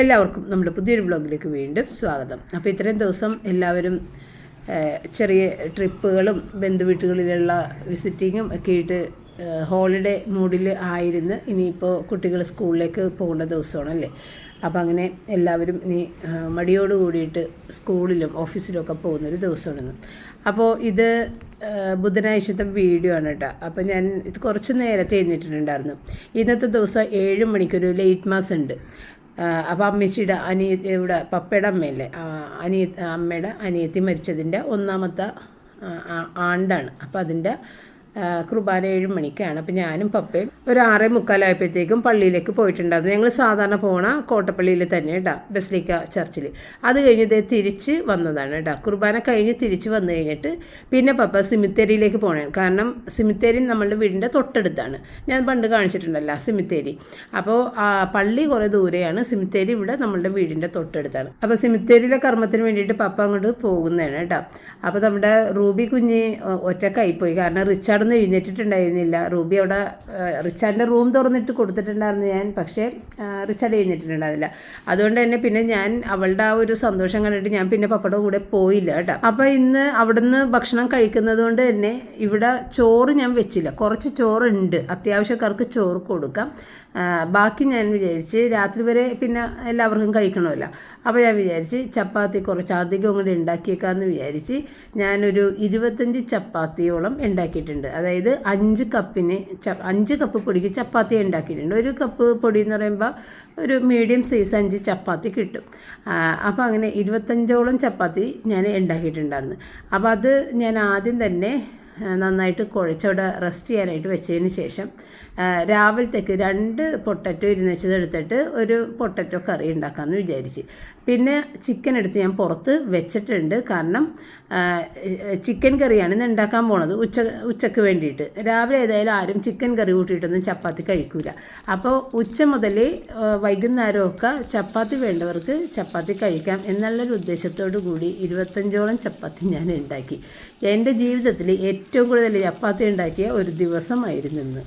എല്ലാവർക്കും നമ്മുടെ പുതിയൊരു ബ്ലോഗിലേക്ക് വീണ്ടും സ്വാഗതം. അപ്പോൾ ഇത്രയും ദിവസം എല്ലാവരും ചെറിയ ട്രിപ്പുകളും ബന്ധുവീട്ടുകളിലുള്ള വിസിറ്റിങ്ങും ഒക്കെ ആയിട്ട് ഹോളിഡേ മൂഡിൽ ആയിരുന്നു ഇനിയിപ്പോൾ കുട്ടികൾ സ്കൂളിലേക്ക് പോകേണ്ട ദിവസമാണല്ലേ? അപ്പോൾ അങ്ങനെ എല്ലാവരും ഇനി മടിയോട് കൂടിയിട്ട് സ്കൂളിലും ഓഫീസിലും ഒക്കെ പോകുന്നൊരു ദിവസമാണെന്ന്. അപ്പോൾ ഇത് ബുധനാഴ്ചത്തെ വീഡിയോ ആണ് കേട്ടോ. അപ്പോൾ ഞാൻ ഇത് കുറച്ച് നേരത്തെ എഴുന്നേറ്റിട്ടുണ്ടായിരുന്നു. ഇന്നത്തെ ദിവസം ഏഴ് മണിക്കൊരു ലേറ്റ് മാസ് ഉണ്ട്. അപ്പോൾ അമ്മച്ചിയുടെ അനിയ ഇവിടെ പപ്പയുടെ അമ്മയല്ലേ? അനിയ അമ്മയുടെ അനിയത്തി മരിച്ചതിന്റെ ഒന്നാമത്തെ ആണ്ടാണ്. അപ്പോൾ അതിന്റെ കുർബാന ഏഴ് മണിക്കാണ്. അപ്പോൾ ഞാനും പപ്പയും ഒരു ആറേ മുക്കാലായപ്പോഴത്തേക്കും പള്ളിയിലേക്ക് പോയിട്ടുണ്ടായിരുന്നു. ഞങ്ങൾ സാധാരണ പോണ കോട്ടപ്പള്ളിയിൽ തന്നെ കേട്ടോ ബസ്ലിക്ക ചർച്ചിൽ അത് കഴിഞ്ഞ് ദേ തിരിച്ച് വന്നതാണ് കേട്ടോ കുർബാന കഴിഞ്ഞ് തിരിച്ച് വന്നു കഴിഞ്ഞിട്ട് പിന്നെ പപ്പ സിമിത്തേരിയിലേക്ക് പോകണേ കാരണം സിമിത്തേരി നമ്മളുടെ വീടിന്റെ തൊട്ടടുത്താണ്. ഞാൻ പണ്ട് കാണിച്ചിട്ടുണ്ടല്ലോ സിമിത്തേരി. അപ്പോൾ പള്ളി കുറേ ദൂരെയാണ്. സിമിത്തേരി ഇവിടെ നമ്മളുടെ വീടിന്റെ തൊട്ടടുത്താണ്. അപ്പോൾ സിമിത്തേരിയിലെ കർമ്മത്തിന് വേണ്ടിയിട്ട് പപ്പ അങ്ങോട്ട് പോകുന്നതാണ് കേട്ടോ അപ്പോൾ നമ്മുടെ റൂബി കുഞ്ഞ് ഒറ്റക്കായിപ്പോയി. കാരണം റിച്ചാർഡൊന്നും എഴുന്നേറ്റിട്ടുണ്ടായിരുന്നില്ല. റൂബി അവിടെ റിച്ചാർഡിന്റെ റൂം തുറന്നിട്ട് കൊടുത്തിട്ടുണ്ടായിരുന്നു ഞാൻ. പക്ഷേ റിച്ചാർഡ് എഴുന്നേറ്റിട്ടുണ്ടായിരുന്നില്ല. അതുകൊണ്ട് തന്നെ പിന്നെ ഞാൻ അവളുടെ ആ ഒരു സന്തോഷം കണ്ടിട്ട് ഞാൻ പിന്നെ പപ്പയുടെ കൂടെ പോയില്ല കേട്ടോ. അപ്പോൾ ഇന്ന് അവിടുന്ന് ഭക്ഷണം കഴിക്കുന്നത് കൊണ്ട് തന്നെ ഇവിടെ ചോറ് ഞാൻ വെച്ചില്ല. കുറച്ച് ചോറുണ്ട്. അത്യാവശ്യക്കാർക്ക് ചോറ് കൊടുക്കാം. ബാക്കി ഞാൻ വിചാരിച്ച് രാത്രി വരെ പിന്നെ എല്ലാവർക്കും കഴിക്കണമല്ലോ. അപ്പോൾ ഞാൻ വിചാരിച്ച് ചപ്പാത്തി കുറച്ച് അധികം കൂടി ഉണ്ടാക്കിയേക്കാമെന്ന് വിചാരിച്ച് ഞാനൊരു ഇരുപത്തഞ്ച് ചപ്പാത്തിയോളം ഉണ്ടാക്കിയിട്ടുണ്ട്. അതായത് അഞ്ച് കപ്പിന് ച അഞ്ച് കപ്പ് പൊടിക്ക് ചപ്പാത്തി ഉണ്ടാക്കിയിട്ടുണ്ട്. ഒരു കപ്പ് പൊടി എന്ന് പറയുമ്പോൾ ഒരു മീഡിയം സൈസ് അഞ്ച് ചപ്പാത്തി കിട്ടും. അപ്പോൾ അങ്ങനെ ഇരുപത്തഞ്ചോളം ചപ്പാത്തി ഞാൻ ഉണ്ടാക്കിയിട്ടുണ്ടായിരുന്നു. അപ്പോൾ അത് ഞാൻ ആദ്യം തന്നെ നന്നായിട്ട് കുഴച്ചവിടെ റെസ്റ്റ് ചെയ്യാനായിട്ട് വെച്ചതിന് ശേഷം രാവിലത്തേക്ക് രണ്ട് പൊട്ടറ്റോ ഇരുന്ന് വെച്ചത് എടുത്തിട്ട് ഒരു പൊട്ടറ്റോ കറി ഉണ്ടാക്കാമെന്ന് വിചാരിച്ച്. പിന്നെ ചിക്കൻ എടുത്ത് ഞാൻ പുറത്ത് വെച്ചിട്ടുണ്ട്. കാരണം ചിക്കൻ കറിയാണ് ഇന്ന് ഉണ്ടാക്കാൻ പോണത് ഉച്ച ഉച്ചയ്ക്ക് വേണ്ടിയിട്ട്. രാവിലെ ഏതായാലും ആരും ചിക്കൻ കറി കൂട്ടിയിട്ടൊന്നും ചപ്പാത്തി കഴിക്കില്ല അപ്പോൾ ഉച്ച മുതൽ വൈകുന്നേരമൊക്കെ ചപ്പാത്തി വേണ്ടവർക്ക് ചപ്പാത്തി കഴിക്കാം എന്നുള്ളൊരു ഉദ്ദേശത്തോടു കൂടി ഇരുപത്തഞ്ചോളം ചപ്പാത്തി ഞാൻ ഉണ്ടാക്കി എന്റെ ജീവിതത്തിൽ ഏറ്റവും കൂടുതൽ ചപ്പാത്തി ഉണ്ടാക്കിയ ഒരു ദിവസമായിരുന്നു ഇന്ന്.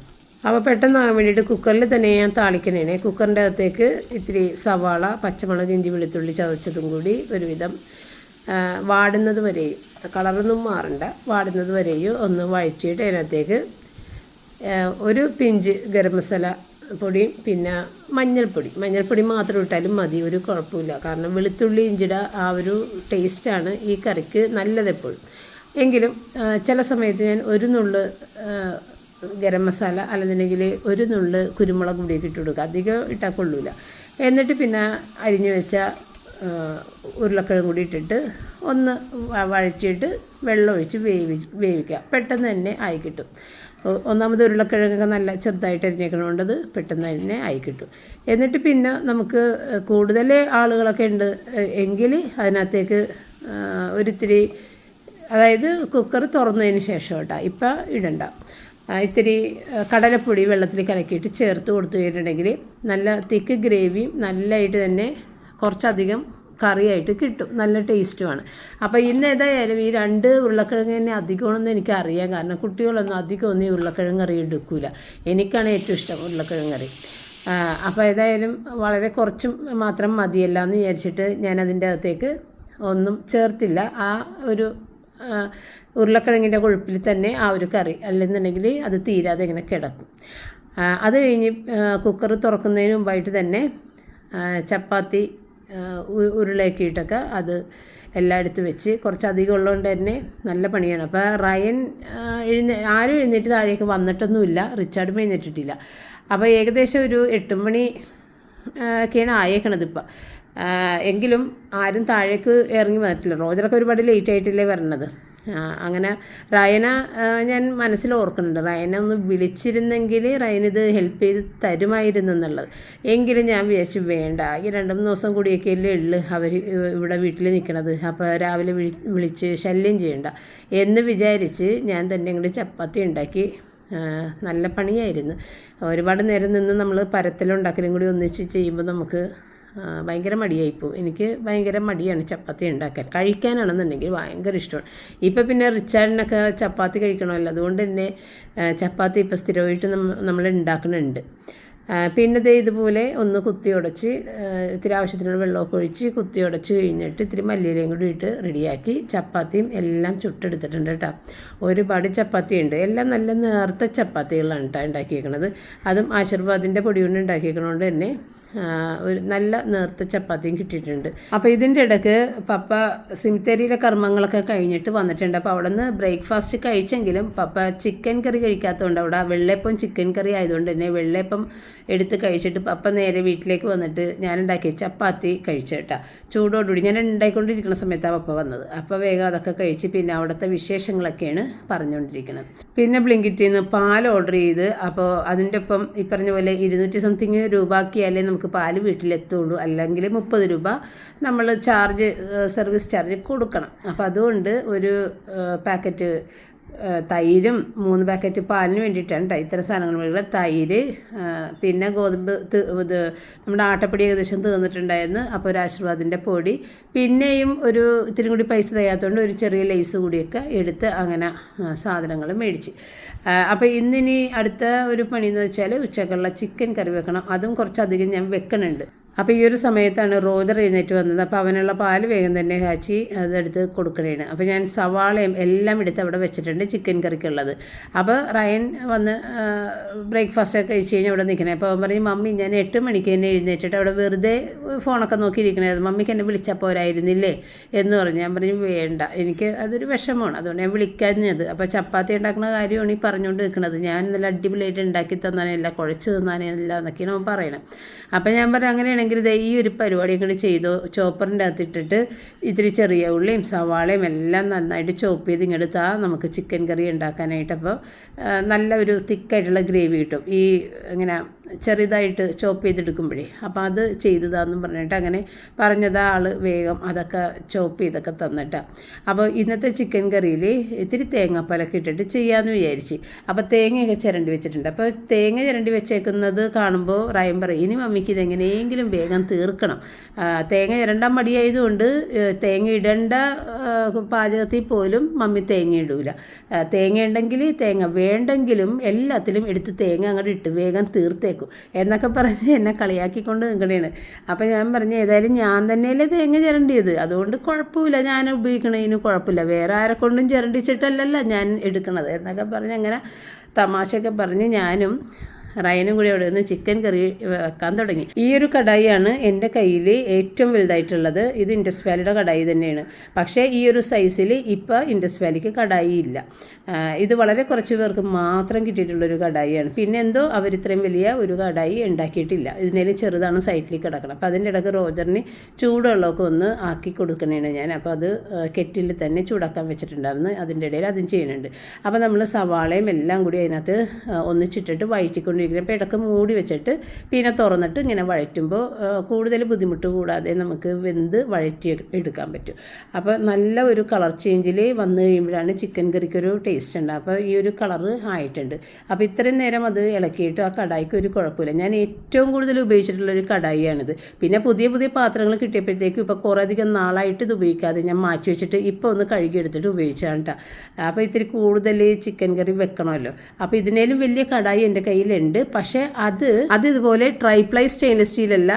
അപ്പോൾ പെട്ടെന്നാകാൻ വേണ്ടിയിട്ട് കുക്കറിൽ തന്നെ ഞാൻ താളിക്കണേനെ. കുക്കറിന്റെ അകത്തേക്ക് ഇത്തിരി സവാള പച്ചമുളക് ഇഞ്ചി വെളുത്തുള്ളി ചതച്ചതും കൂടി ഒരുവിധം വാടുന്നത് വരെയും കളറൊന്നും മാറണ്ട. വാടുന്നത് വരെയും ഒന്ന് വഴറ്റിയിട്ട് അതിനകത്തേക്ക് ഒരു പിഞ്ച് ഗരം മസാല പൊടിയും പിന്നെ മഞ്ഞൾപ്പൊടി. മഞ്ഞൾപ്പൊടി മാത്രം ഇട്ടാലും മതി ഒരു കുഴപ്പമില്ല. കാരണം വെളുത്തുള്ളി ഇഞ്ചിയുടെ ആ ഒരു ടേസ്റ്റാണ് ഈ കറിക്ക് നല്ലതെപ്പോഴും. എങ്കിലും ചില സമയത്ത് ഞാൻ ഒരു നുള്ള് ഗരം മസാല അല്ലെന്നുണ്ടെങ്കിൽ ഒരു നുള്ള് കുരുമുളക് പൊടിയൊക്കെ ഇട്ട് കൊടുക്കുക. അധികം ഇട്ടാൽ കൊള്ളൂല. എന്നിട്ട് പിന്നെ അരിഞ്ഞു വെച്ച ഉരുളക്കിഴങ്ങ് കൂടി ഇട്ടിട്ട് ഒന്ന് വഴറ്റിയിട്ട് വെള്ളം ഒഴിച്ച് വേവി വേവിക്കുക. പെട്ടെന്ന് തന്നെ ആയി കിട്ടും. ഒന്നാമത് ഉരുളക്കിഴങ്ങൊക്കെ നല്ല ചെറുതായിട്ട് അരിഞ്ഞേക്കണോണ്ടത് പെട്ടെന്ന് തന്നെ ആയി കിട്ടും. എന്നിട്ട് പിന്നെ നമുക്ക് കൂടുതൽ ആളുകളൊക്കെ ഉണ്ട് എങ്കിൽ അതിനകത്തേക്ക് ഒരിത്തിരി അതായത് കുക്കർ തുറന്നതിന് ശേഷം കേട്ടോ. ഇപ്പം ഇടണ്ട. ഇത്തിരി കടലപ്പൊടി വെള്ളത്തിൽ കലക്കിയിട്ട് ചേർത്ത് കൊടുത്തു കഴിഞ്ഞിട്ടുണ്ടെങ്കിൽ നല്ല തിക്ക് ഗ്രേവിയും നല്ലതായിട്ട് തന്നെ കുറച്ചധികം കറിയായിട്ട് കിട്ടും. നല്ല ടേസ്റ്റുമാണ്. അപ്പോൾ ഇന്ന് ഏതായാലും ഈ രണ്ട് ഉരുളക്കിഴങ്ങ് തന്നെ അധികമാണെന്ന് എനിക്കറിയാം കാരണം കുട്ടികളൊന്നും അധികം ഒന്നും ഈ ഉരുളക്കിഴങ്ങ് കറി എടുക്കില്ല എനിക്കാണ് ഏറ്റവും ഇഷ്ടം ഉരുളക്കിഴങ്ങ് കറി. അപ്പോൾ ഏതായാലും വളരെ കുറച്ച് മാത്രം മതിയല്ല എന്ന് വിചാരിച്ചിട്ട് ഞാനതിന്റെ അകത്തേക്ക് ഒന്നും ചേർത്തില്ല. ആ ഒരു ഉരുളക്കിഴങ്ങിന്റെ കൊഴുപ്പിൽ തന്നെ ആ ഒരു കറി. അല്ലെന്നുണ്ടെങ്കിൽ അത് തീരാതെ ഇങ്ങനെ കിടക്കും. അത് കഴിഞ്ഞ് കുക്കർ തുറക്കുന്നതിന് മുമ്പായിട്ട് തന്നെ ചപ്പാത്തി ഉരുളയാക്കിയിട്ടൊക്കെ അത് എല്ലായിടത്തും വെച്ച് കുറച്ച് അധികം ഉള്ളതുകൊണ്ട് തന്നെ നല്ല പണിയാണ്. അപ്പോൾ റയൻ എഴുന്ന ആരും എഴുന്നേറ്റ് താഴേക്ക് വന്നിട്ടൊന്നുമില്ല. റിച്ചാർഡ് എഴുന്നേറ്റിട്ടില്ല. അപ്പോൾ ഏകദേശം ഒരു എട്ട് മണി ഒക്കെയാണ് ആയേക്കണത് ഇപ്പം. എങ്കിലും ആരും താഴേക്ക് ഇറങ്ങി വന്നിട്ടില്ല. റോജറൊക്കെ ഒരുപാട് ലേറ്റ് ആയിട്ടില്ലേ വരണത്. അങ്ങനെ റയന ഞാൻ മനസ്സിൽ ഓർക്കുന്നുണ്ട്. റയന ഒന്ന് വിളിച്ചിരുന്നെങ്കിൽ റയന ഇത് ഹെൽപ്പ് ചെയ്ത് തരുമായിരുന്നു എന്നുള്ളത്. എങ്കിലും ഞാൻ വിചാരിച്ചു വേണ്ട ഈ രണ്ട് മൂന്ന് ദിവസം കൂടിയൊക്കെ അല്ലേ ഉള്ളു അവർ ഇവിടെ വീട്ടിൽ നിൽക്കണത്. അപ്പോൾ രാവിലെ വിളി വിളിച്ച് ശല്യം ചെയ്യണ്ട. എന്ന് വിചാരിച്ച് ഞാൻ തന്നെ ഇങ്ങോട്ട് ചപ്പാത്തി ഉണ്ടാക്കി. നല്ല പണിയായിരുന്നു. ഒരുപാട് നേരം നിന്ന് നമ്മൾ പരത്തലുണ്ടാക്കലും കൂടി ഒന്നിച്ച് ചെയ്യുമ്പോൾ നമുക്ക് ഭയങ്കര മടിയായിപ്പോവും എനിക്ക് ഭയങ്കര മടിയാണ് ചപ്പാത്തി ഉണ്ടാക്കാൻ. കഴിക്കാനാണെന്നുണ്ടെങ്കിൽ ഭയങ്കര ഇഷ്ടമാണ്. ഇപ്പം പിന്നെ റിച്ചാർഡിനൊക്കെ ചപ്പാത്തി കഴിക്കണമല്ലോ. അതുകൊണ്ട് തന്നെ ചപ്പാത്തി ഇപ്പം സ്ഥിരമായിട്ട് നമ്മൾ ഉണ്ടാക്കുന്നുണ്ട്. പിന്നെ ദേ ഇതുപോലെ ഒന്ന് കുത്തി ഉടച്ച് ഇത്തിരി ആവശ്യത്തിനുള്ള വെള്ളമൊക്കെ ഒഴിച്ച് കുത്തി ഉടച്ച് കഴിഞ്ഞിട്ട് ഇത്തിരി മല്ലിയിലയും കൂടി ഇട്ട് റെഡിയാക്കി ചപ്പാത്തിയും എല്ലാം ചുട്ടെടുത്തിട്ടുണ്ട് കേട്ടോ. ഒരുപാട് ചപ്പാത്തി ഉണ്ട് എല്ലാം നല്ല നേർത്ത ചപ്പാത്തികളാണ് കേട്ടോ ഉണ്ടാക്കിയേക്കണത്. അതും ആശീർവാദിന്റെ പൊടി കൊണ്ട് ഉണ്ടാക്കിയേക്കണോണ്ട് തന്നെ ഒരു നല്ല നേർത്ത ചപ്പാത്തിയും കിട്ടിയിട്ടുണ്ട്. അപ്പോൾ ഇതിന്റെ ഇടയ്ക്ക് പപ്പ സിമിത്തേരിയിലെ കർമ്മങ്ങളൊക്കെ കഴിഞ്ഞിട്ട് വന്നിട്ടുണ്ട്. അപ്പോൾ അവിടെ നിന്ന് ബ്രേക്ക്ഫാസ്റ്റ് കഴിച്ചെങ്കിലും പപ്പ ചിക്കൻ കറി കഴിക്കാത്തതുകൊണ്ട് അവിടെ വെള്ളയപ്പം ചിക്കൻ കറി ആയതുകൊണ്ട് തന്നെ വെള്ളയപ്പം എടുത്ത് കഴിച്ചിട്ട് പപ്പ നേരെ വീട്ടിലേക്ക് വന്നിട്ട് ഞാൻ ഉണ്ടാക്കിയ ചപ്പാത്തി കഴിച്ചേട്ടാ ചൂടോടുകൂടി ഞാൻ ഉണ്ടായിക്കൊണ്ടിരിക്കുന്ന സമയത്താണ് പപ്പ വന്നത്. അപ്പോൾ വേഗം അതൊക്കെ കഴിച്ച് പിന്നെ അവിടുത്തെ വിശേഷങ്ങളൊക്കെയാണ് പറഞ്ഞുകൊണ്ടിരിക്കുന്നത്. പിന്നെ ബ്ലിങ്കിറ്റിൽ നിന്ന് പാൽ ഓർഡർ ചെയ്ത് അപ്പോൾ അതിന്റെ ഒപ്പം ഈ പറഞ്ഞ പോലെ ഇരുന്നൂറ്റി സംതിങ് രൂപ ആക്കിയാലേ നമുക്ക് പാൽ വീട്ടിലെത്തുള്ളൂ. അല്ലെങ്കിൽ മുപ്പത് രൂപ നമ്മൾ ചാർജ് സർവീസ് ചാർജ് കൊടുക്കണം. അപ്പോൾ അതുകൊണ്ട് ഒരു പാക്കറ്റ് തൈരും മൂന്ന് പാക്കറ്റ് പാലിന് വേണ്ടിയിട്ടാണ് കേട്ടോ ഇത്തരം സാധനങ്ങൾ വേണ്ടി തൈര് പിന്നെ ഗോതമ്പ് ഇത് നമ്മുടെ ആട്ടപ്പൊടി ഏകദേശം തീർന്നിട്ടുണ്ടായിരുന്നു. അപ്പോൾ ഒരു ആശീർവാദിന്റെ പൊടി. പിന്നെയും ഒരു ഇത്തിരി കൂടി പൈസ തയ്യാത്തതുകൊണ്ട് ഒരു ചെറിയ ലേസ് കൂടിയൊക്കെ എടുത്ത് അങ്ങനെ സാധനങ്ങൾ മേടിച്ച്. അപ്പോൾ ഇന്നിനി അടുത്ത ഒരു പണി എന്ന് വെച്ചാൽ ഉച്ചക്കുള്ള ചിക്കൻ കറി വെക്കണം. അതും കുറച്ചധികം ഞാൻ വെക്കണുണ്ട്. അപ്പോൾ ഈ ഒരു സമയത്താണ് റോജർ എഴുന്നേറ്റ് വന്നത്. അപ്പോൾ അവനുള്ള പാൽ വേഗം തന്നെ കാച്ചി അതെടുത്ത് കൊടുക്കണേണ്. അപ്പോൾ ഞാൻ സവാളയും എല്ലാം എടുത്ത് അവിടെ വെച്ചിട്ടുണ്ട് ചിക്കൻ കറിക്കുള്ളത്. അപ്പോൾ റയൻ വന്ന് ബ്രേക്ക്ഫാസ്റ്റ് ഒക്കെ കഴിച്ച് കഴിഞ്ഞാൽ അവിടെ നിൽക്കണേ. അപ്പോൾ അവൻ പറഞ്ഞു മമ്മി ഞാൻ എട്ട് മണിക്ക് തന്നെ എഴുന്നേറ്റിട്ട് അവിടെ വെറുതെ ഫോണൊക്കെ നോക്കിയിരിക്കണായിരുന്നു മമ്മിക്ക് എന്നെ വിളിച്ചാൽ പോരായിരുന്നില്ലേ? എന്ന് പറഞ്ഞു. ഞാൻ പറഞ്ഞു വേണ്ട. എനിക്ക് അതൊരു വിഷമമാണ്. അതുകൊണ്ട് ഞാൻ വിളിക്കാഞ്ഞത്. അപ്പോൾ ചപ്പാത്തി ഉണ്ടാക്കുന്ന കാര്യമാണ് ഈ പറഞ്ഞുകൊണ്ട് നിൽക്കുന്നത് ഞാൻ നല്ല അടിപൊളിയായിട്ട് ഉണ്ടാക്കി തന്നാനല്ല കുഴച്ച് തന്നാനല്ല എന്നൊക്കെയാണ് അവൻ പറയണം. അപ്പോൾ ഞാൻ പറഞ്ഞു അങ്ങനെയാണെങ്കിൽ ദേ ഈ ഒരു പരിപാടിയും കൂടി ചെയ്തു. ചോപ്പറിന്റെ അകത്ത് ഇട്ടിട്ട് ഇത്തിരി ചെറിയ ഉള്ളിയും സവാളയും എല്ലാം നന്നായിട്ട് ചോപ്പ് ചെയ്ത് ഇങ്ങെടുത്താൽ നമുക്ക് ചിക്കൻ കറി ഉണ്ടാക്കാനായിട്ട്. അപ്പോൾ നല്ല ഒരു തിക്കായിട്ടുള്ള ഗ്രേവി കിട്ടും. ഈ ഇങ്ങനെ ചെറുതായിട്ട് ചോപ്പ് ചെയ്തെടുക്കുമ്പോഴേ. അപ്പോൾ അത് ചെയ്തതാന്നും പറഞ്ഞിട്ട് അങ്ങനെ പറഞ്ഞതാ ആൾ വേഗം അതൊക്കെ ചോപ്പ് ചെയ്തൊക്കെ തന്നിട്ടാണ് അപ്പോൾ ഇന്നത്തെ ചിക്കൻ കറിയിൽ ഇത്തിരി തേങ്ങാപ്പാലൊക്കെ ഇട്ടിട്ട് ചെയ്യാമെന്ന് വിചാരിച്ച്. അപ്പോൾ തേങ്ങയൊക്കെ ചിരണ്ടി വെച്ചിട്ടുണ്ട്. അപ്പോൾ തേങ്ങ ചിരണ്ടി വെച്ചേക്കുന്നത് കാണുമ്പോൾ റായം പറയും ഇനി മമ്മിക്ക് ഇതെങ്ങനെയെങ്കിലും വേഗം തീർക്കണം. തേങ്ങ ഇരണ്ട മടിയായതുകൊണ്ട് തേങ്ങ ഇടേണ്ട പാചകത്തിൽ പോലും മമ്മി തേങ്ങ ഇടൂല. തേങ്ങ ഉണ്ടെങ്കിൽ തേങ്ങ വേണ്ടെങ്കിലും എല്ലാത്തിലും എടുത്ത് തേങ്ങ അങ്ങോട്ട് ഇട്ട് വേഗം തീർത്തേക്കും. എന്നൊക്കെ പറഞ്ഞ് എന്നെ കളിയാക്കിക്കൊണ്ട് നിൽക്കണേണ് അപ്പം ഞാൻ പറഞ്ഞു ഏതായാലും ഞാൻ തന്നെയല്ലേ തേങ്ങ ചിരണ്ടിയത്. അതുകൊണ്ട് കുഴപ്പമില്ല. ഞാൻ ഉപയോഗിക്കണതിന് കുഴപ്പമില്ല. വേറെ ആരെ കൊണ്ടും ചിരണ്ടിച്ചിട്ടല്ലല്ലോ ഞാൻ എടുക്കണത്. എന്നൊക്കെ പറഞ്ഞ് അങ്ങനെ തമാശയൊക്കെ പറഞ്ഞ് ഞാനും റയനും കൂടി അവിടെ നിന്ന് ചിക്കൻ കറി വെക്കാൻ തുടങ്ങി. ഈ ഒരു കടായിയാണ് എന്റെ കയ്യിൽ ഏറ്റവും വലുതായിട്ടുള്ളത്. ഇത് ഇൻഡസ് വാലിയുടെ കടായി തന്നെയാണ്. പക്ഷേ ഈ ഒരു സൈസിൽ ഇപ്പോൾ ഇൻഡസ് വാലിക്ക് കടായി ഇല്ല. ഇത് വളരെ കുറച്ച് പേർക്ക് മാത്രം കിട്ടിയിട്ടുള്ളൊരു കടായിയാണ്. പിന്നെ എന്തോ അവർ ഇത്രയും വലിയ ഒരു കടായി ഉണ്ടാക്കിയിട്ടില്ല. ഇതിനേലും ചെറുതാണ് സൈറ്റിൽ കിടക്കണം. അപ്പോൾ അതിന്റെ ഇടയ്ക്ക് റോജറിന് ചൂടുള്ളതൊക്കെ ഒന്ന് ആക്കി കൊടുക്കണേണ് ഞാൻ. അപ്പോൾ അത് കെറ്റിൽ തന്നെ ചൂടാക്കാൻ വെച്ചിട്ടുണ്ടായിരുന്നു. അതിന്റെ ഇടയിൽ അതും ചെയ്യുന്നുണ്ട്. അപ്പോൾ നമ്മൾ സവാളയും എല്ലാം കൂടി അതിനകത്ത് ഒന്നിച്ചിട്ടിട്ട് ഒന്നിച്ചിട്ടിട്ട് വഴറ്റിക്കൊണ്ടിരിക്കുന്നത് അപ്പോൾ ഇടയ്ക്ക് മൂടി വെച്ചിട്ട് പിന്നെ തുറന്നിട്ട് ഇങ്ങനെ വഴറ്റുമ്പോൾ കൂടുതൽ ബുദ്ധിമുട്ട് കൂടാതെ നമുക്ക് വെന്ത് വഴറ്റി എടുക്കാൻ പറ്റും. അപ്പോൾ നല്ല ഒരു കളർ ചേഞ്ചിൽ വന്നു കഴിയുമ്പോഴാണ് ചിക്കൻ കറിക്ക് ഒരു ടേസ്റ്റ് ഉണ്ട്. അപ്പോൾ ഈ ഒരു കളറ് ആയിട്ടുണ്ട്. അപ്പോൾ ഇത്രയും നേരം അത് ഇളക്കിയിട്ട് ആ കടായിക്ക് ഒരു കുഴപ്പമില്ല. ഞാൻ ഏറ്റവും കൂടുതൽ ഉപയോഗിച്ചിട്ടുള്ള ഒരു കടായിയാണിത്. പിന്നെ പുതിയ പുതിയ പാത്രങ്ങൾ കിട്ടിയപ്പോഴത്തേക്കും ഇപ്പോൾ കുറേ അധികം നാളായിട്ട് ഇത് ഉപയോഗിക്കാതെ ഞാൻ മാറ്റി വെച്ചിട്ട് ഇപ്പോൾ ഒന്ന് കഴുകി എടുത്തിട്ട് ഉപയോഗിച്ചാണ് കേട്ടോ അപ്പോൾ ഇത്തിരി കൂടുതൽ ചിക്കൻ കറി വെക്കണമല്ലോ. അപ്പോൾ ഇതിനേലും വലിയ കടായി എന്റെ കയ്യിലുണ്ട്. പക്ഷേ അത് അത് ഇതുപോലെ ട്രൈപ്ലൈ സ്റ്റെയിൻലെസ് സ്റ്റീലല്ല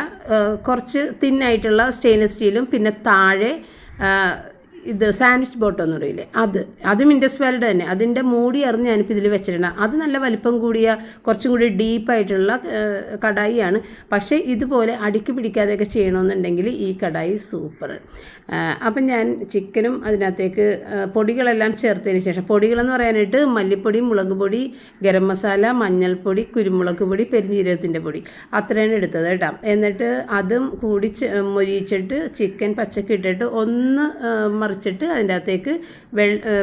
കുറച്ച് തിന്നായിട്ടുള്ള സ്റ്റെയിൻലെസ് സ്റ്റീലും പിന്നെ താഴെ ഇത് സാൻഡ്വിച്ച് ബോട്ട് എന്ന് പറയില്ലേ? അത്. അതും ഇൻഡസ് വാലിഡ് തന്നെ. അതിന്റെ മൂടി അറിഞ്ഞ് ഞാനിപ്പോൾ ഇതിൽ വെച്ചിട്ടുണ്ട്. അത് നല്ല വലിപ്പം കൂടിയ കുറച്ചും കൂടി ഡീപ്പായിട്ടുള്ള കടായിയാണ്. പക്ഷേ ഇതുപോലെ അടുക്കി പിടിക്കാതെയൊക്കെ ചെയ്യണമെന്നുണ്ടെങ്കിൽ ഈ കടായി സൂപ്പർ അപ്പം ഞാൻ ചിക്കനും അതിനകത്തേക്ക് പൊടികളെല്ലാം ചേർത്തതിന് ശേഷം പൊടികളെന്ന് പറയാനായിട്ട് മല്ലിപ്പൊടി മുളക് പൊടി ഗരം മസാല മഞ്ഞൾപ്പൊടി കുരുമുളക് പൊടി പെരിഞ്ഞീരകത്തിന്റെ പൊടി. അത്രയാണ് എടുത്തത് കേട്ടോ. എന്നിട്ട് അതും കൂടി മൊരിയിച്ചിട്ട് ചിക്കൻ പച്ചക്കിട്ടിട്ട് ഒന്ന് ആ, മറിച്ചിട്ട് അതിന്റെ അകത്തേക്ക്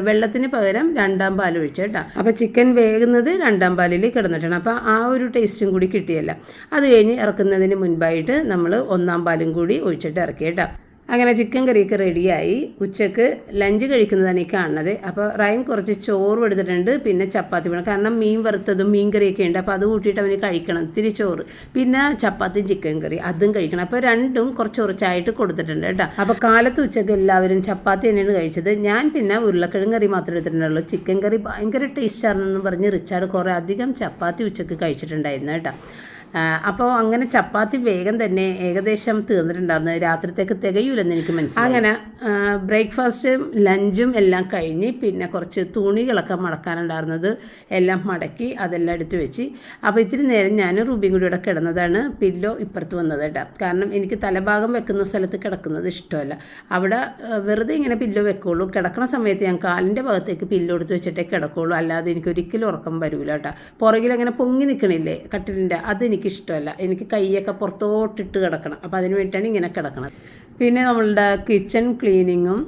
വെള്ളത്തിന് പകരം രണ്ടാം പാൽ ഒഴിച്ചു കേട്ടോ. അപ്പോൾ ചിക്കൻ വേകുന്നത് രണ്ടാം പാലിൽ കിടന്നിട്ടാണ്. അപ്പോൾ ആ ഒരു ടേസ്റ്റും കൂടി കിട്ടിയല്ല. അത് കഴിഞ്ഞ് ഇറക്കുന്നതിന് മുൻപായിട്ട് നമ്മൾ ഒന്നാം പാലും കൂടി ഒഴിച്ചിട്ട് ഇറക്കി കേട്ടോ. അങ്ങനെ ചിക്കൻ കറിയൊക്കെ റെഡിയായി ഉച്ചയ്ക്ക് ലഞ്ച് കഴിക്കുന്നതാണ് ഈ കാണുന്നത്. അപ്പോൾ റൈൻ കുറച്ച് ചോറ് എടുത്തിട്ടുണ്ട് പിന്നെ ചപ്പാത്തി വേണം. കാരണം മീൻ വറുത്തതും മീൻ കറിയൊക്കെ ഉണ്ട്. അപ്പോൾ അത് കൂട്ടിയിട്ട് അവന് കഴിക്കണം ഇത്തിരി ചോറ്. പിന്നെ ചപ്പാത്തിയും ചിക്കൻ കറി അതും കഴിക്കണം. അപ്പോൾ രണ്ടും കുറച്ച് കുറച്ചായിട്ട് കൊടുത്തിട്ടുണ്ട് കേട്ടോ. അപ്പോൾ കാലത്ത് ഉച്ചയ്ക്ക് എല്ലാവരും ചപ്പാത്തി തന്നെയാണ് കഴിച്ചത്. ഞാൻ പിന്നെ ഉരുളക്കിഴങ്ങ് കറി മാത്രമേ എടുത്തിട്ടുള്ളൂ. ചിക്കൻ കറി ഭയങ്കര ടേസ്റ്റാണെന്ന് പറഞ്ഞ് റിച്ചാർഡ് കുറേ അധികം ചപ്പാത്തി ഉച്ചയ്ക്ക് കഴിച്ചിട്ടുണ്ടായിരുന്നു കേട്ടോ. അപ്പോൾ അങ്ങനെ ചപ്പാത്തി വേഗം തന്നെ ഏകദേശം തീർന്നിട്ടുണ്ടായിരുന്നു. രാത്രിത്തേക്ക് തികയൂലെന്ന് എനിക്ക് മനസ്സിലായി. അങ്ങനെ ബ്രേക്ക്ഫാസ്റ്റും ലഞ്ചും എല്ലാം കഴിഞ്ഞ് പിന്നെ കുറച്ച് തുണികളൊക്കെ മടക്കാനുണ്ടായിരുന്നത് എല്ലാം മടക്കി അതെല്ലാം എടുത്തു വെച്ച്. അപ്പോൾ ഇത്തിരി നേരം ഞാൻ റൂബിയും കൂടി ഇവിടെ കിടന്നതാണ് പില്ലോ ഇപ്പുറത്ത് വന്നത് കേട്ടോ. കാരണം എനിക്ക് തലഭാഗം വെക്കുന്ന സ്ഥലത്ത് കിടക്കുന്നത് ഇഷ്ടമല്ല. അവിടെ വെറുതെ ഇങ്ങനെ പില്ലോ വെക്കുള്ളൂ. കിടക്കണ സമയത്ത് ഞാൻ കാലിന്റെ ഭാഗത്തേക്ക് പില്ലോ എടുത്ത് വെച്ചിട്ടേ കിടക്കുള്ളൂ. അല്ലാതെ എനിക്ക് ഒരിക്കലും ഉറക്കം വരൂല കേട്ടോ. പുറകിൽ അങ്ങനെ പൊങ്ങി നിൽക്കണില്ലേ കട്ടിലിന്റെ? അതെനിക്ക് ഇഷ്ടമല്ല എനിക്ക് കൈയൊക്കെ പുറത്തോട്ടിട്ട് കിടക്കണം. അപ്പോൾ അതിന് വേണ്ടിയിട്ടാണ് ഇങ്ങനെ കിടക്കണത്. പിന്നെ നമ്മളുടെ കിച്ചൺ ക്ലീനിങ്ങും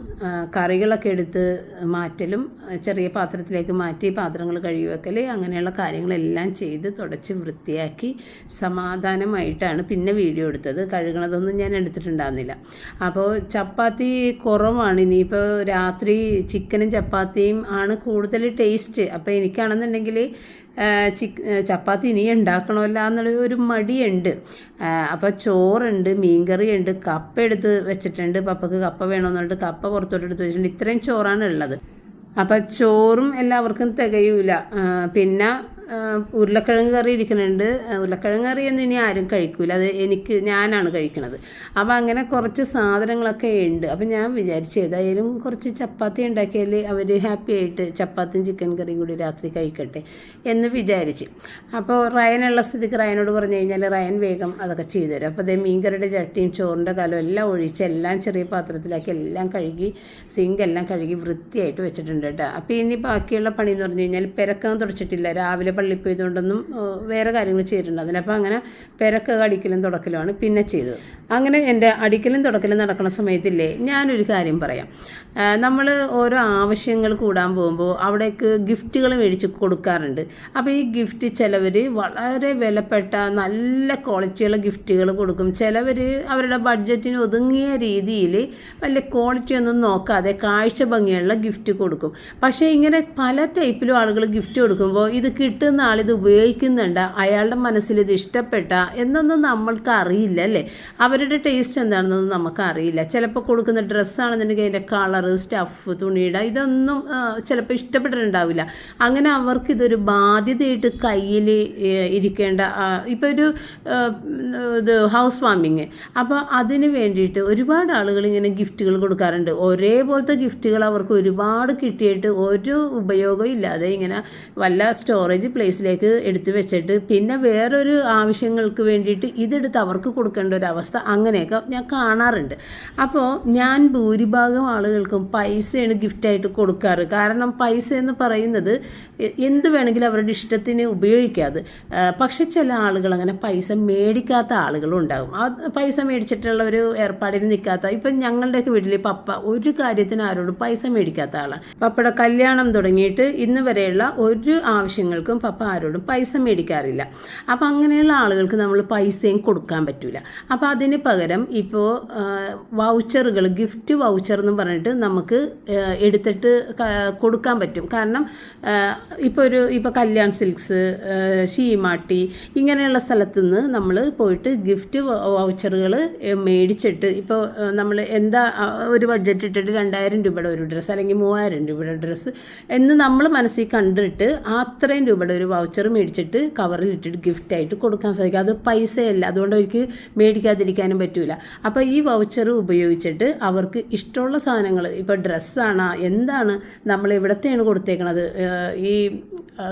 കറികളൊക്കെ എടുത്ത് മാറ്റലും ചെറിയ പാത്രത്തിലേക്ക് മാറ്റി പാത്രങ്ങൾ കഴുകി വെക്കൽ അങ്ങനെയുള്ള കാര്യങ്ങളെല്ലാം ചെയ്ത് തുടച്ച് വൃത്തിയാക്കി സമാധാനമായിട്ടാണ് പിന്നെ വീഡിയോ എടുത്തത്. കഴുകണതൊന്നും ഞാൻ എടുത്തിട്ടുണ്ടായിരുന്നില്ല. അപ്പോൾ ചപ്പാത്തി കുറവാണ്. ഇനിയിപ്പോൾ രാത്രി ചിക്കനും ചപ്പാത്തിയും ആണ് കൂടുതൽ ടേസ്റ്റ് അപ്പോൾ എനിക്കാണെന്നുണ്ടെങ്കിൽ ചിക്ക് ചപ്പാത്തി ഇനി ഉണ്ടാക്കണമല്ല എന്നുള്ള ഒരു മടിയുണ്ട്. അപ്പോൾ ചോറുണ്ട് മീൻകറിയുണ്ട് കപ്പ എടുത്ത് വെച്ചിട്ടുണ്ട്. പപ്പക്ക് കപ്പ വേണമെന്ന് കപ്പ പുറത്തോട്ട് എടുത്ത് വെച്ചിട്ടുണ്ട്. ഇത്രയും ചോറാണ് ഉള്ളത്. അപ്പം ചോറും എല്ലാവർക്കും തികയൂല. പിന്നെ ഉരുളക്കിഴങ്ങ് കറി ഇരിക്കുന്നുണ്ട് ഉരുളക്കിഴങ്ങ് കറി ഒന്നും ഇനി ആരും കഴിക്കൂല. അത് എനിക്ക് ഞാനാണ് കഴിക്കുന്നത് അപ്പോൾ അങ്ങനെ കുറച്ച് സാധനങ്ങളൊക്കെ ഉണ്ട്. അപ്പോൾ ഞാൻ വിചാരിച്ചു ഏതായാലും കുറച്ച് ചപ്പാത്തി ഉണ്ടാക്കിയാൽ അവർ ഹാപ്പി ആയിട്ട് ചപ്പാത്തിയും ചിക്കൻ കറിയും കൂടി രാത്രി കഴിക്കട്ടെ എന്ന് വിചാരിച്ച്. അപ്പോൾ റയനുള്ള സ്ഥിതിക്ക് റയനോട് പറഞ്ഞു കഴിഞ്ഞാൽ റയൻ വേഗം അതൊക്കെ ചെയ്തു തരും. അപ്പോൾ അതേ മീൻകറിയുടെ ചട്ടിയും ചോറിന്റെ കാലം എല്ലാം ഒഴിച്ച് എല്ലാം ചെറിയ പാത്രത്തിലാക്കി എല്ലാം കഴുകി സിങ്ക് എല്ലാം കഴുകി വൃത്തിയായിട്ട് വെച്ചിട്ടുണ്ട് കേട്ടോ. അപ്പോൾ ഇനി ബാക്കിയുള്ള പണി എന്ന് പറഞ്ഞു കഴിഞ്ഞാൽ പെരക്കാൻ തുടച്ചിട്ടില്ല. രാവിലെ പള്ളിയിൽ പോയതുകൊണ്ടൊന്നും വേറെ കാര്യങ്ങൾ ചെയ്തിട്ടുണ്ട് അതിനപ്പോൾ അങ്ങനെ പെരക്ക് അടിക്കലും തുടക്കലുമാണ് പിന്നെ ചെയ്തത്. അങ്ങനെ എന്റെ അടിക്കലും തുടക്കലും നടക്കുന്ന സമയത്തില്ലേ ഞാനൊരു കാര്യം പറയാം. നമ്മൾ ഓരോ ആവശ്യങ്ങൾ കൂടാൻ പോകുമ്പോൾ അവിടേക്ക് ഗിഫ്റ്റുകൾ മേടിച്ച് കൊടുക്കാറുണ്ട്. അപ്പോൾ ഈ ഗിഫ്റ്റ് ചിലവർ വളരെ വിലപ്പെട്ട നല്ല ക്വാളിറ്റിയുള്ള ഗിഫ്റ്റുകൾ കൊടുക്കും. ചിലവർ അവരുടെ ബഡ്ജറ്റിന് ഒതുങ്ങിയ രീതിയിൽ വലിയ ക്വാളിറ്റി ഒന്നും നോക്കാതെ കാഴ്ച ഭംഗിയുള്ള ഗിഫ്റ്റ് കൊടുക്കും. പക്ഷേ ഇങ്ങനെ പല ടൈപ്പിലും ആളുകൾ ഗിഫ്റ്റ് കൊടുക്കുമ്പോൾ ഇത് കിട്ടുന്ന ആളിത് ഉപയോഗിക്കുന്നുണ്ട് അയാളുടെ മനസ്സിൽ ഇത് ഇഷ്ടപ്പെട്ട എന്നൊന്നും നമ്മൾക്ക് അറിയില്ല അല്ലേ? അവരുടെ ടേസ്റ്റ് എന്താണെന്നൊന്നും നമുക്കറിയില്ല. ചിലപ്പോൾ കൊടുക്കുന്ന ഡ്രസ്സാണെന്നുണ്ടെങ്കിൽ അതിന്റെ കളറ് സ്റ്റഫ് തുണിയുടെ ഇതൊന്നും ചിലപ്പോൾ ഇഷ്ടപ്പെട്ടിട്ടുണ്ടാവില്ല. അങ്ങനെ അവർക്ക് ഇതൊരു ബാധ്യതയായിട്ട് കയ്യിൽ ഇരിക്കേണ്ട ഇപ്പോൾ ഒരു ഇത് ഹൗസ് വാമിങ് അപ്പോൾ അതിന് വേണ്ടിയിട്ട് ഒരുപാട് ആളുകൾ ഇങ്ങനെ ഗിഫ്റ്റുകൾ കൊടുക്കാറുണ്ട്. ഒരേപോലത്തെ ഗിഫ്റ്റുകൾ അവർക്ക് ഒരുപാട് കിട്ടിയിട്ട് ഒരു ഉപയോഗവും ഇല്ലാതെ ഇങ്ങനെ വല്ല സ്റ്റോറേജ് പ്ലേസിലേക്ക് എടുത്തു വെച്ചിട്ട് പിന്നെ വേറൊരു ആവശ്യങ്ങൾക്ക് വേണ്ടിയിട്ട് ഇതെടുത്ത് അവർക്ക് കൊടുക്കേണ്ട ഒരു അവസ്ഥ അങ്ങനെയൊക്കെ ഞാൻ കാണാറുണ്ട്. അപ്പോൾ ഞാൻ ഭൂരിഭാഗം ആളുകൾക്കും പൈസയാണ് ഗിഫ്റ്റായിട്ട് കൊടുക്കാറ്. കാരണം പൈസ എന്ന് പറയുന്നത് എന്ത് വേണമെങ്കിലും അവരുടെ ഇഷ്ടത്തിന് ഉപയോഗിക്കാതെ. പക്ഷെ ചില ആളുകൾ അങ്ങനെ പൈസ മേടിക്കാത്ത ആളുകളും ഉണ്ടാകും ആ പൈസ മേടിച്ചിട്ടുള്ള ഒരു ഏർപ്പാടിന് നിൽക്കാത്ത ഇപ്പം ഞങ്ങളുടെയൊക്കെ വീട്ടിൽ പപ്പ ഒരു കാര്യത്തിന് ആരോടും പൈസ മേടിക്കാത്ത ആളാണ്. പപ്പയുടെ കല്യാണം തുടങ്ങിയിട്ട് ഇന്ന് വരെയുള്ള ഒരു ആവശ്യങ്ങൾക്കും പപ്പ ആരോടും പൈസ മേടിക്കാറില്ല. അപ്പം അങ്ങനെയുള്ള ആളുകൾക്ക് നമ്മൾ പൈസയും കൊടുക്കാൻ പറ്റില്ല അപ്പോൾ അതിന് പകരം ഇപ്പോൾ വൗച്ചറുകൾ ഗിഫ്റ്റ് വൗച്ചർ എന്ന് പറഞ്ഞിട്ട് നമുക്ക് എടുത്തിട്ട് കൊടുക്കാൻ പറ്റും. കാരണം ഇപ്പോൾ ഒരു ഇപ്പോൾ കല്യാൺ സിൽക്സ് ഷീമാട്ടി ഇങ്ങനെയുള്ള സ്ഥലത്തു നിന്ന് നമ്മൾ പോയിട്ട് ഗിഫ്റ്റ് വൗച്ചറുകൾ മേടിച്ചിട്ട് ഇപ്പോൾ നമ്മൾ എന്താ ഒരു ബഡ്ജറ്റ് ഇട്ടിട്ട് രണ്ടായിരം രൂപയുടെ ഒരു ഡ്രസ്സ് അല്ലെങ്കിൽ മൂവായിരം രൂപയുടെ ഡ്രസ്സ് എന്ന് നമ്മൾ മനസ്സിൽ കണ്ടിട്ട് അത്രയും രൂപയുടെ ഒരു വൗച്ചർ മേടിച്ചിട്ട് കവറിൽ ഇട്ടിട്ട് ഗിഫ്റ്റായിട്ട് കൊടുക്കാൻ സാധിക്കും. അത് പൈസയല്ല. അതുകൊണ്ട് അവർക്ക് മേടിക്കാതിരിക്കാനും പറ്റില്ല അപ്പോൾ ഈ വൗച്ചർ ഉപയോഗിച്ചിട്ട് അവർക്ക് ഇഷ്ടമുള്ള സാധനങ്ങൾ ഇപ്പോൾ ഡ്രസ്സാണ് എന്താണ് നമ്മൾ ഇവിടത്തെയാണ് കൊടുത്തേക്കണത്? ഈ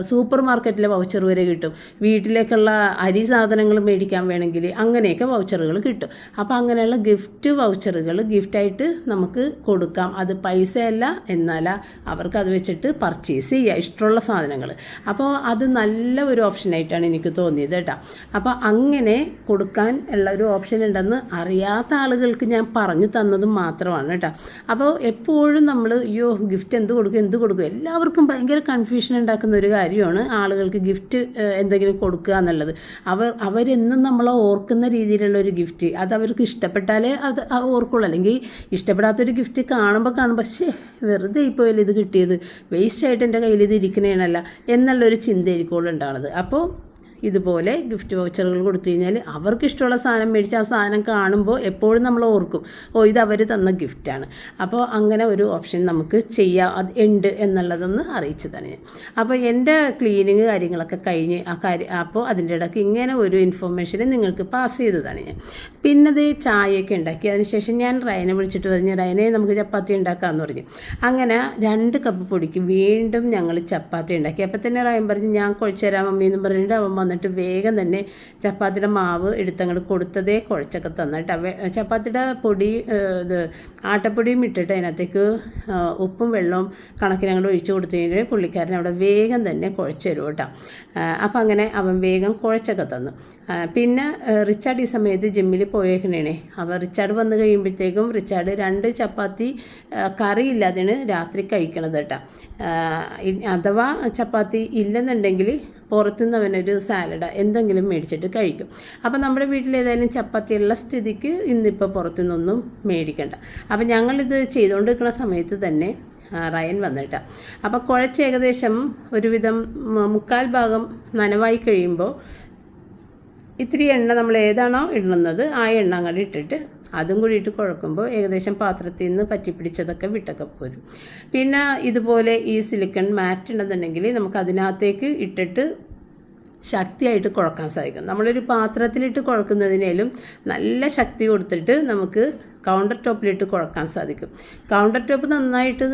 സൂപ്പർ മാർക്കറ്റിലെ വൗച്ചർ വരെ കിട്ടും. വീട്ടിലേക്കുള്ള അരി സാധനങ്ങൾ മേടിക്കാൻ വേണമെങ്കിൽ അങ്ങനെയൊക്കെ വൗച്ചറുകൾ കിട്ടും. അപ്പോൾ അങ്ങനെയുള്ള ഗിഫ്റ്റ് വൗച്ചറുകൾ ഗിഫ്റ്റായിട്ട് നമുക്ക് കൊടുക്കാം. അത് പൈസയല്ല എന്നല്ല അവർക്ക് അത് വെച്ചിട്ട് പർച്ചേസ് ചെയ്യുക ഇഷ്ടമുള്ള സാധനങ്ങൾ. അപ്പോൾ അത് നല്ല ഒരു ഓപ്ഷനായിട്ടാണ് എനിക്ക് തോന്നിയത് കേട്ടോ. അപ്പോൾ അങ്ങനെ കൊടുക്കാൻ ഉള്ള ഒരു ഓപ്ഷൻ ഉണ്ടെന്ന് അറിയാത്ത ആളുകൾക്ക് ഞാൻ പറഞ്ഞു തന്നത് മാത്രമാണ് കേട്ടോ. അപ്പോൾ എപ്പോഴും നമ്മൾ അയ്യോ ഗിഫ്റ്റ് എന്ത് കൊടുക്കും എന്ത് കൊടുക്കും? എല്ലാവർക്കും ഭയങ്കര കൺഫ്യൂഷൻ ഉണ്ടാക്കുന്ന ഒരു കാര്യമാണ് ആളുകൾക്ക് ഗിഫ്റ്റ് എന്തെങ്കിലും കൊടുക്കുക എന്നുള്ളത്. അവർ അവരെന്നും നമ്മളെ ഓർക്കുന്ന രീതിയിലുള്ള ഒരു ഗിഫ്റ്റ് അത് അവർക്ക് ഇഷ്ടപ്പെട്ടാലേ അത് ഓർക്കുള്ളൂ. അല്ലെങ്കിൽ ഇഷ്ടപ്പെടാത്തൊരു ഗിഫ്റ്റ് കാണുമ്പോൾ കാണുമ്പോൾ പക്ഷേ വെറുതെ ഇപ്പോൾ ഇത് കിട്ടിയത്? വേസ്റ്റ് ആയിട്ട് എന്റെ കയ്യിൽ ഇത് ഇരിക്കണേണല്ല എന്നുള്ളൊരു ചിന്തയായിരിക്കുള്ളൂ ഉണ്ടാവുന്നത്. അപ്പോൾ ഇതുപോലെ ഗിഫ്റ്റ് വൗച്ചറുകൾ കൊടുത്തു കഴിഞ്ഞാൽ അവർക്ക് ഇഷ്ടമുള്ള സാധനം മേടിച്ച് ആ സാധനം കാണുമ്പോൾ എപ്പോഴും നമ്മൾ ഓർക്കും ഓ ഇത് അവർ തന്ന ഗിഫ്റ്റാണ് അപ്പോൾ അങ്ങനെ ഒരു ഓപ്ഷൻ നമുക്ക് ചെയ്യാം അത് ഉണ്ട് എന്നുള്ളതൊന്ന് അറിയിച്ചതാണ് ഞാൻ. അപ്പോൾ എന്റെ ക്ലീനിങ് കാര്യങ്ങളൊക്കെ കഴിഞ്ഞ് ആ കാര്യം അപ്പോൾ അതിന്റെ ഇടയ്ക്ക് ഇങ്ങനെ ഒരു ഇൻഫർമേഷൻ നിങ്ങൾക്ക് പാസ് ചെയ്തതാണ് ഞാൻ. പിന്നെ അത് ചായയൊക്കെ ഉണ്ടാക്കി. അതിനുശേഷം ഞാൻ റയനെ വിളിച്ചിട്ട് പറഞ്ഞു റയനെ നമുക്ക് ചപ്പാത്തി ഉണ്ടാക്കാമെന്ന് പറഞ്ഞു. അങ്ങനെ രണ്ട് കപ്പ് പൊടിക്ക് വീണ്ടും ഞങ്ങൾ ചപ്പാത്തി ഉണ്ടാക്കി. അപ്പോൾ തന്നെ റയൻ പറഞ്ഞു ഞാൻ കുഴച്ചുതരാം മമ്മി എന്ന് പറഞ്ഞിട്ട് അവൻ വന്നിട്ട് വേഗം തന്നെ ചപ്പാത്തിയുടെ മാവ് എടുത്തങ്ങോട്ട് കൊടുത്തതേ കുഴച്ചൊക്കെ തന്നിട്ട് ചപ്പാത്തിയുടെ പൊടി ഇത് ആട്ടപ്പൊടിയും ഇട്ടിട്ട് അതിനകത്തേക്ക് ഉപ്പും വെള്ളവും കണക്കിന് അങ്ങോട്ട് ഒഴിച്ചു കൊടുത്തു കഴിഞ്ഞാൽ പുള്ളിക്കാരൻ അവിടെ വേഗം തന്നെ കുഴച്ചു തരും കേട്ടോ. അപ്പം അങ്ങനെ അവൻ വേഗം കുഴച്ചൊക്കെ തന്നു. പിന്നെ റിച്ചാർഡ് ഈ സമയത്ത് ജിമ്മിൽ പോയേക്കണേണേ. അവൻ റിച്ചാർഡ് വന്ന് കഴിയുമ്പോഴത്തേക്കും റിച്ചാർഡ് രണ്ട് ചപ്പാത്തി കറിയില്ലാതെയാണ് രാത്രി കഴിക്കണത് കേട്ടോ. അഥവാ ചപ്പാത്തി ഇല്ലെന്നുണ്ടെങ്കിൽ പുറത്തുനിന്ന് അവനൊരു സാലഡ് എന്തെങ്കിലും മേടിച്ചിട്ട് കഴിക്കും. അപ്പോൾ നമ്മുടെ വീട്ടിൽ ഏതായാലും ചപ്പാത്തിയുള്ള സ്ഥിതിക്ക് ഇന്നിപ്പോൾ പുറത്തുനിന്നൊന്നും മേടിക്കണ്ട. അപ്പോൾ ഞങ്ങളിത് ചെയ്തുകൊണ്ടിരിക്കുന്ന സമയത്ത് തന്നെ റയൻ വന്നിട്ട. അപ്പോൾ കുഴച്ച് ഏകദേശം ഒരുവിധം മുക്കാൽ ഭാഗം നനവായി കഴിയുമ്പോൾ ഇത്തിരി എണ്ണ നമ്മൾ ഏതാണോ ഇടുന്നത് ആ എണ്ണ അങ്ങോട്ട് ഇട്ടിട്ട് അതും കൂടി ഇട്ട് കുഴക്കുമ്പോൾ ഏകദേശം പാത്രത്തിൽ നിന്ന് പറ്റിപ്പിടിച്ചതൊക്കെ വിട്ടൊക്കെ പോരും. പിന്നെ ഇതുപോലെ ഈ സിലിക്കൺ മാറ്റ് ഉണ്ടെന്നുണ്ടെങ്കിൽ നമുക്ക് അതിനകത്തേക്ക് ഇട്ടിട്ട് ശക്തിയായിട്ട് കുഴക്കാൻ സാധിക്കും. നമ്മളൊരു പാത്രത്തിലിട്ട് കുഴക്കുന്നതിനേലും നല്ല ശക്തി കൊടുത്തിട്ട് നമുക്ക് കൗണ്ടർ ടോപ്പിലിട്ട് കുഴക്കാൻ സാധിക്കും. കൗണ്ടർ ടോപ്പ് നന്നായിട്ട്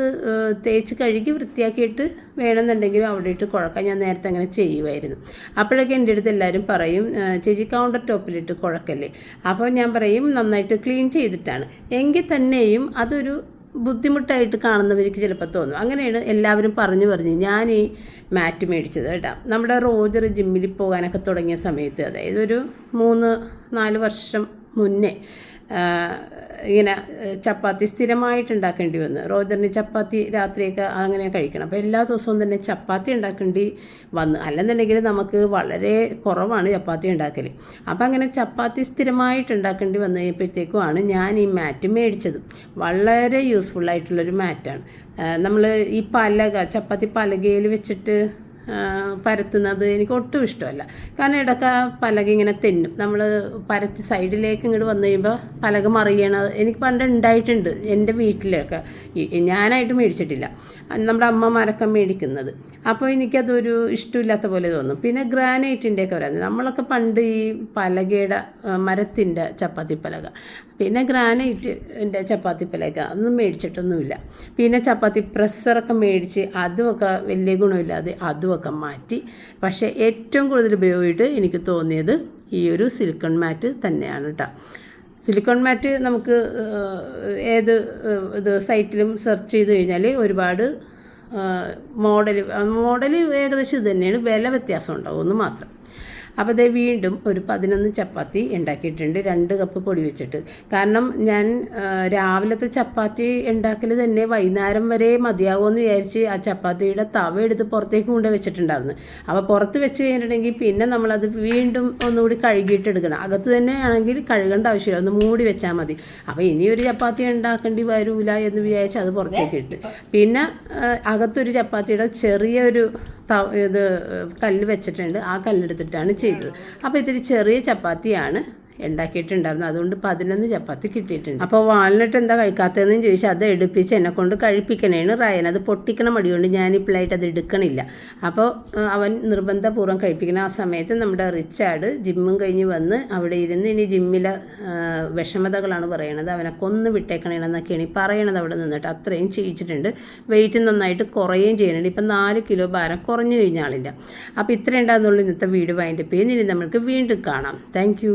തേച്ച് കഴുകി വൃത്തിയാക്കിയിട്ട് വേണമെന്നുണ്ടെങ്കിൽ അവിടെ ഇട്ട് കുഴക്കാൻ ഞാൻ നേരത്തെ അങ്ങനെ ചെയ്യുമായിരുന്നു അപ്പോഴൊക്കെ എന്റെ അടുത്ത് എല്ലാവരും പറയും ചേച്ചി കൗണ്ടർ ടോപ്പിലിട്ട് കുഴക്കല്ലേ? അപ്പോൾ ഞാൻ പറയും നന്നായിട്ട് ക്ലീൻ ചെയ്തിട്ടാണ്. എങ്കിൽ തന്നെയും അതൊരു ബുദ്ധിമുട്ടായിട്ട് കാണുന്നവർക്ക് ചിലപ്പോൾ തോന്നും. അങ്ങനെയാണ് എല്ലാവരും പറഞ്ഞു പറഞ്ഞ് ഞാൻ ഈ മാറ്റ് മേടിച്ചത് കേട്ടോ. നമ്മുടെ റോജർ ജിമ്മിൽ പോകാനൊക്കെ തുടങ്ങിയ സമയത്ത് അതായത് ഒരു മൂന്ന് നാല് വർഷം മുന്നേ ഇങ്ങനെ ചപ്പാത്തി സ്ഥിരമായിട്ട് ഉണ്ടാക്കേണ്ടി വന്നു. റോദറിന് ചപ്പാത്തി രാത്രിയൊക്കെ അങ്ങനെ കഴിക്കണം. അപ്പോൾ എല്ലാ ദിവസവും തന്നെ ചപ്പാത്തി ഉണ്ടാക്കേണ്ടി വന്നു. അല്ലെന്നുണ്ടെങ്കിൽ നമുക്ക് വളരെ കുറവാണ് ചപ്പാത്തി ഉണ്ടാക്കൽ അപ്പോൾ അങ്ങനെ ചപ്പാത്തി സ്ഥിരമായിട്ട് ഉണ്ടാക്കേണ്ടി വന്നു കഴിഞ്ഞപ്പോഴത്തേക്കുമാണ് ഞാൻ ഈ മാറ്റ് മേടിച്ചത്. വളരെ യൂസ്ഫുള്ളായിട്ടുള്ളൊരു മാറ്റാണ്. നമ്മൾ ഈ പലക ചപ്പാത്തി പലകയിൽ വെച്ചിട്ട് പരത്തുന്നത് എനിക്ക് ഒട്ടും ഇഷ്ടമല്ല. കാരണം ഇടയ്ക്ക് പലക ഇങ്ങനെ തെന്നും. നമ്മൾ പരത്തി സൈഡിലേക്ക് ഇങ്ങോട്ട് വന്നു കഴിയുമ്പോൾ പലക മറിയണത് എനിക്ക് പണ്ട് ഉണ്ടായിട്ടുണ്ട് എന്റെ വീട്ടിലൊക്കെ. ഞാനായിട്ട് മേടിച്ചിട്ടില്ല. നമ്മുടെ അമ്മമാരൊക്കെ മേടിക്കുന്നത്. അപ്പോൾ എനിക്കതൊരു ഇഷ്ടമില്ലാത്ത പോലെ തോന്നും. പിന്നെ ഗ്രാനൈറ്റിന്റെ ഒക്കെ പറയുന്നത്. നമ്മളൊക്കെ പണ്ട് ഈ പലകയുടെ മരത്തിന്റെ ചപ്പാത്തി പലക. പിന്നെ ഗ്രാനൈറ്റിന്റെ ചപ്പാത്തി പലക അതൊന്നും മേടിച്ചിട്ടൊന്നുമില്ല. പിന്നെ ചപ്പാത്തി പ്രസ്സറൊക്കെ മേടിച്ച് അതുമൊക്കെ വലിയ ഗുണമില്ലാതെ അതുമൊക്കെ മാറ്റി. പക്ഷേ ഏറ്റവും കൂടുതൽ ഉപയോഗിച്ചിട്ട് എനിക്ക് തോന്നിയത് ഈ ഒരു സിലിക്കൺ മാറ്റ് തന്നെയാണ് കേട്ടോ സിലിക്കൺ മാറ്റ് നമുക്ക് ഏത് ഇത് സൈറ്റിലും സെർച്ച് ചെയ്ത് കഴിഞ്ഞാൽ ഒരുപാട് മോഡൽ മോഡൽ ഏകദേശം ഇത് തന്നെയാണ്. വില വ്യത്യാസം ഉണ്ടാവും ഒന്ന് മാത്രം. അപ്പോൾ അതേ വീണ്ടും ഒരു പതിനൊന്ന് ചപ്പാത്തി ഉണ്ടാക്കിയിട്ടുണ്ട് രണ്ട് കപ്പ് പൊടി വെച്ചിട്ട്. കാരണം ഞാൻ രാവിലത്തെ ചപ്പാത്തി ഉണ്ടാക്കൽ തന്നെ വൈകുന്നേരം വരെ മതിയാകുമെന്ന് വിചാരിച്ച് ആ ചപ്പാത്തിയുടെ തവ എടുത്ത് പുറത്തേക്ക് കൊണ്ട് വെച്ചിട്ടുണ്ടായിരുന്നു. അപ്പോൾ പുറത്ത് വെച്ച് കഴിഞ്ഞിട്ടുണ്ടെങ്കിൽ പിന്നെ നമ്മളത് വീണ്ടും ഒന്നുകൂടി കഴുകിയിട്ട് എടുക്കണം. അകത്ത് തന്നെ ആണെങ്കിൽ കഴുകേണ്ട ആവശ്യമില്ല ഒന്ന് മൂടി വെച്ചാൽ മതി. അപ്പോൾ ഇനി ഒരു ചപ്പാത്തി ഉണ്ടാക്കേണ്ടി വരൂല എന്ന് വിചാരിച്ച് അത് പുറത്തേക്ക് ഇട്ട്. പിന്നെ അകത്തൊരു ചപ്പാത്തിയുടെ ചെറിയൊരു ഇത് കല്ല് വെച്ചിട്ടുണ്ട്. ആ കല്ലെടുത്തിട്ടാണ് ചെയ്തത്. അപ്പോൾ ഇത്തിരി ചെറിയ ചപ്പാത്തിയാണ്. ഉണ്ടാക്കിയിട്ടുണ്ടായിരുന്നു. അതുകൊണ്ട് പതിനൊന്ന് ചപ്പാത്തി കിട്ടിയിട്ടുണ്ട്. അപ്പോൾ വാൾനട്ട് എന്താ കഴിക്കാത്തതെന്ന് ചോദിച്ചാൽ അത് എടുപ്പിച്ച് എന്നെ കൊണ്ട് കഴിപ്പിക്കണേണ് റയൻ. അത് പൊട്ടിക്കണ മടികൊണ്ട് ഞാൻ അത് എടുക്കണില്ല. അപ്പോൾ അവൻ നിർബന്ധപൂർവം കഴിപ്പിക്കണം ആ സമയത്ത് നമ്മുടെ റിച്ചാർഡ് ജിമ്മും കഴിഞ്ഞ് വന്ന് അവിടെ ഇരുന്ന് ഇനി ജിമ്മിലെ വിഷമതകളാണ് പറയണത്. അവനെ കൊന്ന് വിട്ടേക്കണേണെന്നൊക്കെയാണ് ഈ പറയണത് അവിടെ നിന്നിട്ട്. അത്രയും ചെയ്യിച്ചിട്ടുണ്ട്. വെയിറ്റ് നന്നായിട്ട് കുറയുകയും ചെയ്യുന്നുണ്ട്. ഇപ്പം നാല് കിലോ ഭാരം കുറഞ്ഞു കഴിഞ്ഞ ആളില്ല. അപ്പോൾ ഇത്രയും ഉണ്ടാകുന്നുള്ളൂ ഇന്നത്തെ വീഡിയോ. വൈൻഡപ്പ് ഇനി നമ്മൾക്ക് വീണ്ടും കാണാം. താങ്ക്